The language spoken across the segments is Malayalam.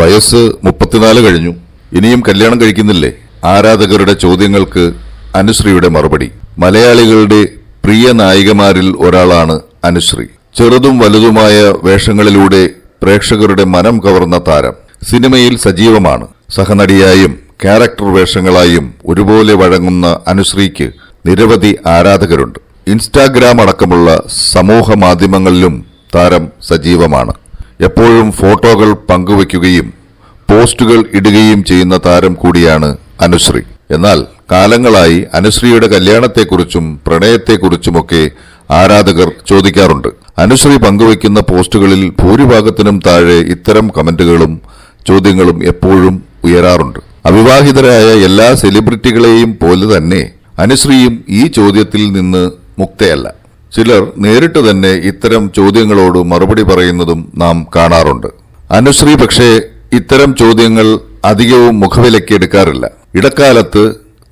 വയസ്സ് മുപ്പത്തിനാല് കഴിഞ്ഞു. ഇനിയും കല്യാണം കഴിക്കുന്നില്ലേ? ആരാധകരുടെ ചോദ്യങ്ങൾക്ക് അനുശ്രീയുടെ മറുപടി. മലയാളികളുടെ പ്രിയ നായികമാരിൽ ഒരാളാണ് അനുശ്രീ. ചെറുതും വലുതുമായ വേഷങ്ങളിലൂടെ പ്രേക്ഷകരുടെ മനം കവർന്ന താരം. സിനിമയിൽ സജീവമാണ്. സഹനടിയായും ക്യാരക്ടർ വേഷങ്ങളായും ഒരുപോലെ വഴങ്ങുന്ന അനുശ്രീക്ക് നിരവധി ആരാധകരുണ്ട്. ഇൻസ്റ്റാഗ്രാം അടക്കമുള്ള സമൂഹ മാധ്യമങ്ങളിലും താരം സജീവമാണ്. എപ്പോഴും ഫോട്ടോകൾ പങ്കുവയ്ക്കുകയും പോസ്റ്റുകൾ ഇടുകയും ചെയ്യുന്ന താരം കൂടിയാണ് അനുശ്രീ. എന്നാൽ കാലങ്ങളായി അനുശ്രീയുടെ കല്യാണത്തെക്കുറിച്ചും പ്രണയത്തെക്കുറിച്ചുമൊക്കെ ആരാധകർ ചോദിക്കാറുണ്ട്. അനുശ്രീ പങ്കുവയ്ക്കുന്ന പോസ്റ്റുകളിൽ ഭൂരിഭാഗത്തിനും താഴെ ഇത്തരം കമന്റുകളും ചോദ്യങ്ങളും എപ്പോഴും ഉയരാറുണ്ട്. അവിവാഹിതരായ എല്ലാ സെലിബ്രിറ്റികളെയും പോലെ തന്നെ അനുശ്രീയും ഈ ചോദ്യത്തിൽ നിന്ന് മുക്തയല്ല. ചിലർ നേരിട്ട് തന്നെ ഇത്തരം ചോദ്യങ്ങളോട് മറുപടി പറയുന്നതും നാം കാണാറുണ്ട്. അനുശ്രീ പക്ഷേ ഇത്തരം ചോദ്യങ്ങൾ അധികവും മുഖവിലയ്ക്ക് എടുക്കാറില്ല. ഇടക്കാലത്ത്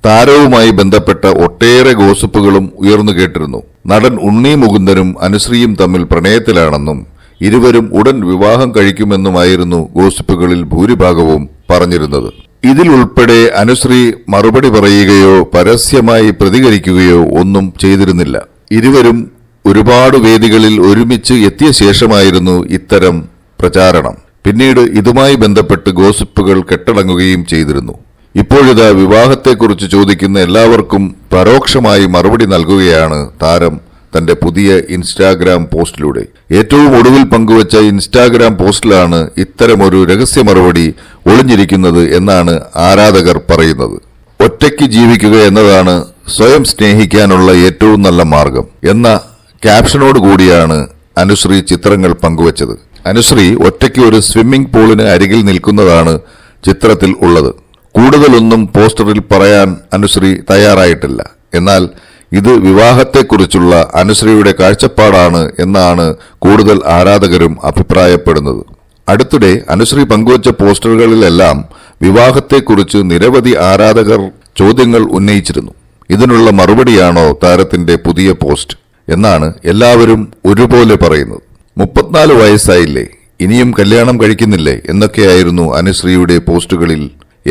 താരവുമായി ബന്ധപ്പെട്ട ഒട്ടേറെ ഗോസിപ്പുകളും ഉയർന്നു കേട്ടിരുന്നു. നടൻ ഉണ്ണി മുകുന്ദനും അനുശ്രീയും തമ്മിൽ പ്രണയത്തിലാണെന്നും ഇരുവരും ഉടൻ വിവാഹം കഴിക്കുമെന്നുമായിരുന്നു ഗോസിപ്പുകളിൽ ഭൂരിഭാഗവും പറഞ്ഞിരുന്നത്. ഇതിൽ ഉൾപ്പെടെ അനുശ്രീ മറുപടി പറയുകയോ പരസ്യമായി പ്രതികരിക്കുകയോ ഒന്നും ചെയ്തിരുന്നില്ല. ഇരുവരും ഒരുപാട് വേദികളിൽ ഒരുമിച്ച് എത്തിയ ശേഷമായിരുന്നു ഇത്തരം പ്രചാരണം. പിന്നീട് ഇതുമായി ബന്ധപ്പെട്ട് ഗോസിപ്പുകൾ കെട്ടടങ്ങുകയും ചെയ്തിരുന്നു. ഇപ്പോഴിതാ വിവാഹത്തെക്കുറിച്ച് ചോദിക്കുന്ന എല്ലാവർക്കും പരോക്ഷമായി മറുപടി നൽകുകയാണ് താരം തന്റെ പുതിയ ഇൻസ്റ്റാഗ്രാം പോസ്റ്റിലൂടെ. ഏറ്റവും ഒടുവിൽ പങ്കുവച്ച ഇൻസ്റ്റാഗ്രാം പോസ്റ്റിലാണ് ഇത്തരമൊരു രഹസ്യ മറുപടി ഒളിഞ്ഞിരിക്കുന്നത് എന്നാണ് ആരാധകർ പറയുന്നത്. ഒറ്റയ്ക്ക് ജീവിക്കുക എന്നതാണ് സ്വയം സ്നേഹിക്കാനുള്ള ഏറ്റവും നല്ല മാർഗം എന്ന ക്യാപ്ഷനോട് കൂടിയാണ് അനുശ്രീ ചിത്രങ്ങൾ പങ്കുവച്ചത്. അനുശ്രീ ഒറ്റയ്ക്ക് ഒരു സ്വിമ്മിംഗ് പൂളിന് അരികിൽ നിൽക്കുന്നതാണ് ചിത്രത്തിൽ ഉള്ളത്. കൂടുതലൊന്നും പോസ്റ്ററിൽ പറയാൻ അനുശ്രീ തയ്യാറായിട്ടില്ല. എന്നാൽ ഇത് വിവാഹത്തെക്കുറിച്ചുള്ള അനുശ്രീയുടെ കാഴ്ചപ്പാടാണ് എന്നാണ് കൂടുതൽ ആരാധകരും അഭിപ്രായപ്പെടുന്നത്. അടുത്തിടെ അനുശ്രീ പങ്കുവച്ച പോസ്റ്ററുകളിലെല്ലാം വിവാഹത്തെക്കുറിച്ച് നിരവധി ആരാധകർ ചോദ്യങ്ങൾ ഉന്നയിച്ചിരുന്നു. ഇതിനുള്ള മറുപടിയാണോ താരത്തിന്റെ പുതിയ പോസ്റ്റ് എന്നാണ് എല്ലാവരും ഒരുപോലെ പറയുന്നത്. മുപ്പത്തിനാല് വയസ്സായില്ലേ ഇനിയും കല്യാണം കഴിക്കുന്നില്ലേ എന്നൊക്കെയായിരുന്നു അനുശ്രീയുടെ പോസ്റ്റുകളിൽ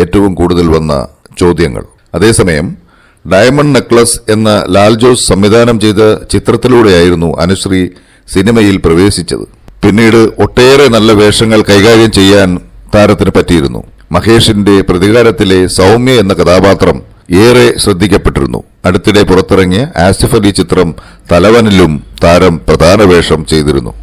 ഏറ്റവും കൂടുതൽ വന്ന ചോദ്യങ്ങൾ. അതേസമയം ഡയമണ്ട് നെക്ലസ് എന്ന ലാൽ ജോസ് സംവിധാനം ചെയ്ത ചിത്രത്തിലൂടെയായിരുന്നു അനുശ്രീ സിനിമയിൽ പ്രവേശിച്ചത്. പിന്നീട് ഒട്ടേറെ നല്ല വേഷങ്ങൾ കൈകാര്യം ചെയ്യാൻ താരത്തിന് പറ്റിയിരുന്നു. മഹേഷിന്റെ പ്രതികാരത്തിലെ സൗമ്യ എന്ന കഥാപാത്രം ഏറെ ശ്രദ്ധിക്കപ്പെട്ടിരുന്നു. അടുത്തിടെ പുറത്തിറങ്ങിയ ആസിഫ് അലി ചിത്രം തലവനിലും താരം പ്രധാന വേഷം ചെയ്തിരുന്നു.